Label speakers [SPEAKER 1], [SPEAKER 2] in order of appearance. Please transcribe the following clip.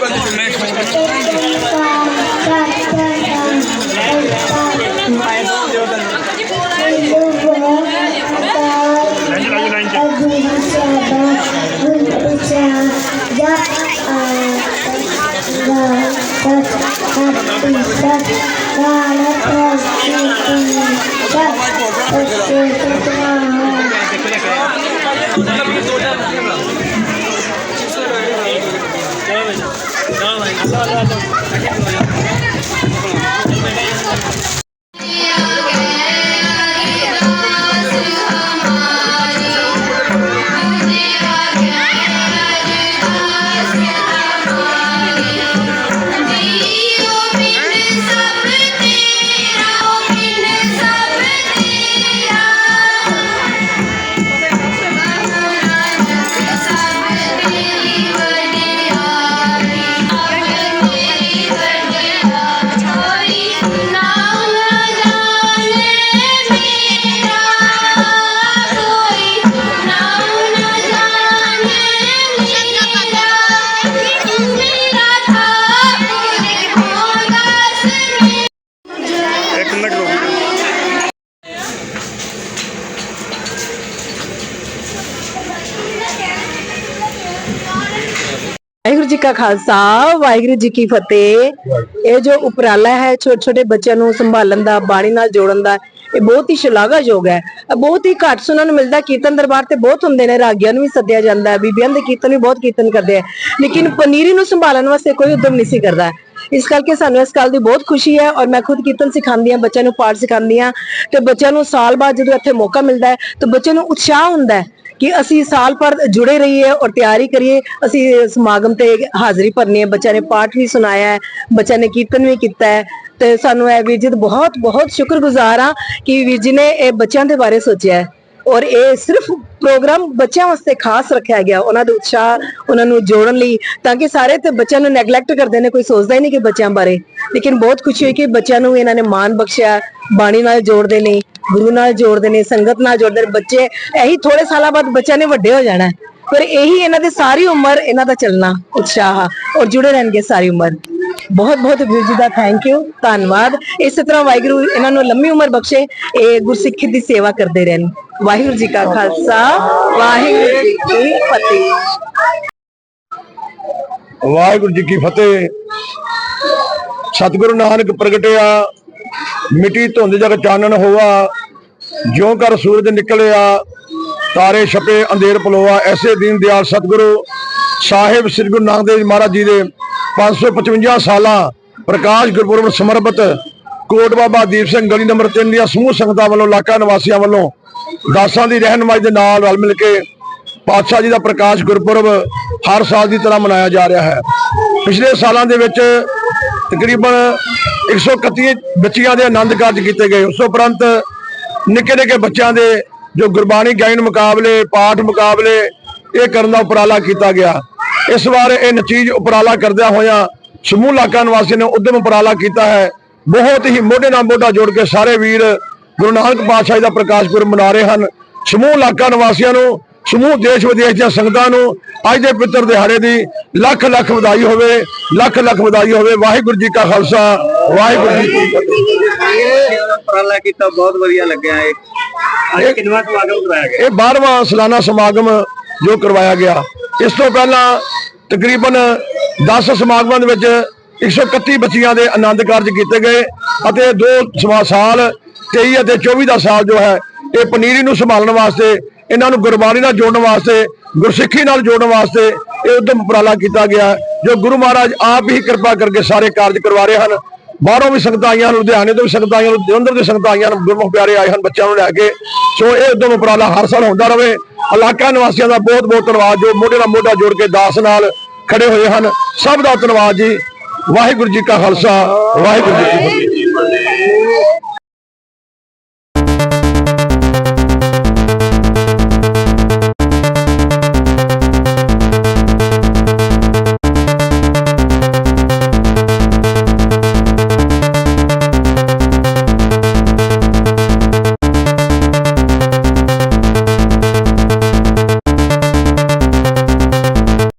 [SPEAKER 1] cuando দাঁড়ান
[SPEAKER 2] ਇੱਕ minute ਰੁਕ
[SPEAKER 3] ਵਾਹਿਗੁਰੂ ਜੀ ਕਾ ਖਾਲਸਾ, ਵਾਹਿਗੁਰੂ ਜੀ ਕੀ ਫਤਿਹ। ਇਹ ਜੋ ਉਪਰਾਲਾ ਹੈ ਛੋਟੇ ਛੋਟੇ ਬੱਚਿਆਂ ਨੂੰ ਸੰਭਾਲਣ ਦਾ, ਬਾਣੀ ਨਾਲ ਜੋੜਨ ਦਾ, ਇਹ ਬਹੁਤ ਹੀ ਸ਼ਲਾਘਾਯੋਗ ਹੈ। ਬਹੁਤ ਹੀ ਘੱਟ ਸੁਣਨ ਨੂੰ ਮਿਲਦਾ ਕੀਰਤਨ ਦਰਬਾਰ ਤੇ ਬਹੁਤ ਹੁੰਦੇ ਨੇ, ਰਾਗੀਆਂ ਨੂੰ ਵੀ ਸੱਦਿਆ ਜਾਂਦਾ ਹੈ, ਬੀਬੀਆਂ ਦੇ ਕੀਰਤਨ ਵੀ ਬਹੁਤ ਕੀਰਤਨ ਕਰਦੇ ਆ ਲੇਕਿਨ ਪਨੀਰੀ ਨੂੰ ਸੰਭਾਲਣ ਵਾਸਤੇ ਕੋਈ ਉਦਮ ਨਹੀਂ ਸੀ ਕਰਦਾ। ਇਸ ਕਰਕੇ ਸਾਨੂੰ ਇਸ ਗੱਲ ਦੀ ਬਹੁਤ ਖੁਸ਼ੀ ਹੈ ਔਰ ਮੈਂ ਖੁਦ ਕੀਰਤਨ ਸਿਖਾਉਂਦੀ ਹਾਂ, ਬੱਚਿਆਂ ਨੂੰ ਪਾਠ ਸਿਖਾਉਂਦੀ ਹਾਂ ਤੇ ਬੱਚਿਆਂ ਨੂੰ ਸਾਲ ਬਾਅਦ ਜਦੋਂ ਇੱਥੇ ਮੌਕਾ ਮਿਲਦਾ ਹੈ ਤਾਂ ਬੱਚਿਆਂ ਨੂੰ ਉਤਸ਼ਾਹ ਹੁੰਦਾ ਹੈ ਕਿ ਅਸੀਂ ਸਾਲ ਭਰ ਜੁੜੇ ਰਹੀਏ ਔਰ ਤਿਆਰੀ ਕਰੀਏ, ਅਸੀਂ ਸਮਾਗਮ ਤੇ ਹਾਜ਼ਰੀ ਭਰਨੀ ਹੈ, ਬੱਚਿਆਂ ਨੇ ਪਾਠ ਵੀ ਸੁਣਾਇਆ ਹੈ, ਬੱਚਿਆਂ ਨੇ ਕੀਰਤਨ ਵੀ ਕੀਤਾ ਹੈ ਤੇ ਸਾਨੂੰ ਇਹ ਵੀਰ ਜੀ ਬਹੁਤ ਬਹੁਤ ਸ਼ੁਕਰਗੁਜ਼ਾਰ ਹਾਂ ਕਿ ਵੀਰ ਜੀ ਨੇ ਇਹ ਬੱਚਿਆਂ ਦੇ ਬਾਰੇ ਸੋਚਿਆ ਹੈ। ਔਰ ਇਹ ਸਿਰਫ ਪ੍ਰੋਗਰਾਮ ਬੱਚਿਆਂ ਵਾਸਤੇ ਖਾਸ ਰੱਖਿਆ ਗਿਆ। ਉਹਨਾਂ ਦੇ ਉਤਸ਼ਾਹ, ਉਹਨਾਂ ਨੂੰ ਜੋੜਨ ਲਈ, ਤਾਂ ਕਿ ਸਾਰੇ ਤੇ ਬੱਚਿਆਂ ਨੂੰ ਨੈਗਲੈਕਟ ਕਰਦੇ ਨੇ, ਕੋਈ ਸੋਚਦਾ ਹੀ ਨਹੀਂ ਕਿ ਬੱਚਿਆਂ ਬਾਰੇ। ਲੇਕਿਨ ਬਹੁਤ ਖੁਸ਼ੀ ਹੋਈ ਕਿ ਬੱਚਿਆਂ ਨੂੰ ਇਹਨਾਂ ਨੇ ਮਾਣ ਬਖਸ਼ਿਆ, ਬਾਣੀ ਨਾਲ ਜੋੜਦੇ ਨੇ, ਗੁਰੂ ਨਾਲ ਜੋੜਦੇ ਨੇ, ਸੰਗਤ ਨਾਲ ਜੋੜਦੇ ਨੇ। ਬੱਚੇ ਇਹੀ ਥੋੜੇ ਸਾਲਾਂ ਬਾਅਦ ਬੱਚਿਆਂ ਨੇ ਵੱਡੇ ਹੋ ਜਾਣਾ ਪਰ ਇਹੀ ਇਹਨਾਂ ਦੀ ਸਾਰੀ ਉਮਰ ਇਹਨਾਂ ਦਾ ਚੱਲਣਾ, ਉਤਸ਼ਾਹ, ਔਰ ਜੁੜੇ ਰਹਿਣਗੇ ਸਾਰੀ ਉਮਰ। ਬਹੁਤ ਬਹੁਤ ਵੀਰ ਜੀ ਦਾ ਥੈਂਕ ਯੂ ਧੰਨਵਾਦ। ਇਸੇ ਤਰ੍ਹਾਂ ਵਾਹਿਗੁਰੂ ਇਹਨਾਂ ਨੂੰ ਲੰਮੀ ਉਮਰ ਬਖਸ਼ੇ, ਇਹ ਗੁਰਸਿੱਖੀ ਦੀ ਸੇਵਾ ਕਰਦੇ ਰਹਿਣ। ਵਾਹਿਗੁਰੂ ਜੀ ਕਾ ਖਾਲਸਾ, ਵਾਹਿਗੁਰੂ ਜੀ ਕੀ ਫਤਿਹ।
[SPEAKER 1] ਵਾਹਿਗੁਰੂ ਜੀ ਕੀ ਫਤਿਹ। ਸਤਿਗੁਰੂ ਨਾਨਕ ਪ੍ਰਗਟਿਆ, ਮਿੱਟੀ ਧੁੰਦ ਜਗ ਚਾਨਣ ਹੋਵਾ ਜਿਉਂ ਕਰ ਸੂਰਜ ਨਿਕਲਿਆ, ਤਾਰੇ ਛਪੇ, ਅੰਧੇਰ ਪਲੋਆ, ਐਸੇ ਦੀਨ ਦਿਆਲ ਸਤਿਗੁਰੂ, ਸਾਹਿਬ ਸ੍ਰੀ ਗੁਰੂ ਨਾਨਕ ਦੇਵ ਮਹਾਰਾਜ ਜੀ ਦੇ 555 ਸਾਲਾਂ ਪ੍ਰਕਾਸ਼ ਗੁਰਪੁਰਬ ਸਮਰਪਿਤ ਕੋਟ ਬਾਬਾ ਦੀਪ ਸਿੰਘ ਗਲੀ ਨੰਬਰ 3 ਦੀਆਂ ਸਮੂਹ ਸੰਗਤਾਂ ਵੱਲੋਂ ਇਲਾਕਾ ਨਿਵਾਸੀਆਂ ਵੱਲੋਂ ਦਾਸਾਂ ਦੀ ਰਹਿਨਮਾਈ ਦੇ ਨਾਲ ਰਲ ਮਿਲ ਕੇ ਪਾਤਸ਼ਾਹ ਜੀ ਦਾ ਪ੍ਰਕਾਸ਼ ਗੁਰਪੁਰਬ ਹਰ ਸਾਲ ਦੀ ਤਰ੍ਹਾਂ ਮਨਾਇਆ ਜਾ ਰਿਹਾ ਹੈ। ਪਿਛਲੇ ਸਾਲਾਂ ਦੇ ਵਿੱਚ ਤਕਰੀਬਨ 131 ਬੱਚੀਆਂ ਦੇ ਆਨੰਦ ਕਾਰਜ ਕੀਤੇ ਗਏ। ਉਸ ਉਪਰੰਤ ਨਿੱਕੇ ਨਿੱਕੇ ਬੱਚਿਆਂ ਦੇ ਜੋ ਗੁਰਬਾਣੀ ਗਾਇਨ ਮੁਕਾਬਲੇ, ਪਾਠ ਮੁਕਾਬਲੇ ਇਹ ਕਰਨ ਦਾ ਉਪਰਾਲਾ ਕੀਤਾ ਗਿਆ। ਇਸ ਵਾਰ ਇਹ ਨਤੀਜ ਉਪਰਾਲਾ ਕਰਦਿਆਂ ਹੋਇਆਂ ਸਮੂਹ ਇਲਾਕਾ ਨਿਵਾਸੀਆਂ ਨੇ ਉਦਮ ਉਪਰਾਲਾ ਕੀਤਾ ਹੈ। ਬਹੁਤ ਹੀ ਮੋਢੇ ਨਾਲ ਮੋਢਾ ਜੋੜ ਕੇ ਸਾਰੇ ਵੀਰ ਗੁਰੂ ਨਾਨਕ ਪਾਤਸ਼ਾਹ ਜੀ ਦਾ ਪ੍ਰਕਾਸ਼ ਗੁਰਬ ਮਨਾ ਰਹੇ ਹਨ। ਸਮੂਹ ਇਲਾਕਾ ਨਿਵਾਸੀਆਂ ਨੂੰ ਸਮੂਹ ਦੇਸ਼ ਵਿਦੇਸ਼ ਦੀਆਂ ਸੰਗਤਾਂ ਨੂੰ ਅੱਜ ਦੇ ਪਿੱਤਰ ਦਿਹਾੜੇ ਦੀ ਲੱਖ ਲੱਖ ਵਧਾਈ ਹੋਵੇ ਲੱਖ ਲੱਖ ਵਧਾਈ ਹੋਵੇ। ਵਾਹਿਗੁਰੂ ਜੀ ਕਾ ਖਾਲਸਾ ਵਾਹਿਗੁਰੂ ਜੀ ਕੀ ਫਤਿਹ।
[SPEAKER 2] ਇਹ ਉਪਰਾਲਾ ਕੀਤਾ ਬਹੁਤ ਵਧੀਆ ਲੱਗਿਆ ਇਹ। ਅੱਜ ਕਿੰਨਵਾਂ ਸਮਾਗਮ ਕਰਾਇਆ ਗਿਆ?
[SPEAKER 1] ਇਹ 12ਵਾਂ ਸਾਲਾਨਾ ਸਮਾਗਮ ਜੋ ਕਰਵਾਇਆ ਗਿਆ। ਇਸ ਤੋਂ ਪਹਿਲਾਂ ਤਕਰੀਬਨ 10 ਸਮਾਗਮਾਂ ਦੇ ਵਿੱਚ 131 ਬੱਚੀਆਂ ਦੇ ਆਨੰਦ ਕਾਰਜ ਕੀਤੇ ਗਏ ਅਤੇ ਦੋ ਸਮਾ- ਸਾਲ 23 ਅਤੇ 24 ਦਾ ਸਾਲ ਜੋ ਹੈ, ਇਹ ਪਨੀਰੀ ਨੂੰ ਸੰਭਾਲਣ ਵਾਸਤੇ, ਇਹਨਾਂ ਨੂੰ ਗੁਰਬਾਣੀ ਨਾਲ ਜੋੜਨ ਵਾਸਤੇ, ਗੁਰਸਿੱਖੀ ਨਾਲ ਜੋੜਨ ਵਾਸਤੇ ਇਹ ਉਦਮ ਉਪਰਾਲਾ ਕੀਤਾ ਗਿਆ, ਜੋ ਗੁਰੂ ਮਹਾਰਾਜ ਆਪ ਹੀ ਕਿਰਪਾ ਕਰਕੇ ਸਾਰੇ ਕਾਰਜ ਕਰਵਾ ਰਹੇ ਹਨ। ਬਾਹਰੋਂ ਵੀ ਸੰਗਤਾਂ ਆਈਆਂ ਹਨ ਲੁਧਿਆਣੇ ਤੋਂ ਵੀ ਸੰਗਤਾਂ ਆਈਆਂ ਹਨ ਜਲੰਧਰ ਦੇ ਸੰਗਤਾਂ ਆਈਆਂ ਹਨ ਗੁਰਮੁਖ ਪਿਆਰੇ ਆਏ ਹਨ, ਬੱਚਿਆਂ ਨੂੰ ਲੈ ਕੇ। ਸੋ ਇਹ ਉਦਮ ਉਪਰਾਲਾ ਹਰ ਸਾਲ ਹੁੰਦਾ ਰਹੇ। ਇਲਾਕਾ ਨਿਵਾਸੀਆਂ ਦਾ ਬਹੁਤ ਬਹੁਤ ਧੰਨਵਾਦ, ਜੋ ਮੋਢੇ ਨਾਲ ਮੋਢਾ ਜੋੜ ਕੇ ਦਾਸ ਨਾਲ ਖੜੇ ਹੋਏ ਹਨ। ਸਭ ਦਾ ਧੰਨਵਾਦ ਜੀ। ਵਾਹਿਗੁਰੂ ਜੀ ਕਾ ਖਾਲਸਾ, ਵਾਹਿਗੁਰੂ ਜੀ ਕੀ ਫਤਿਹ।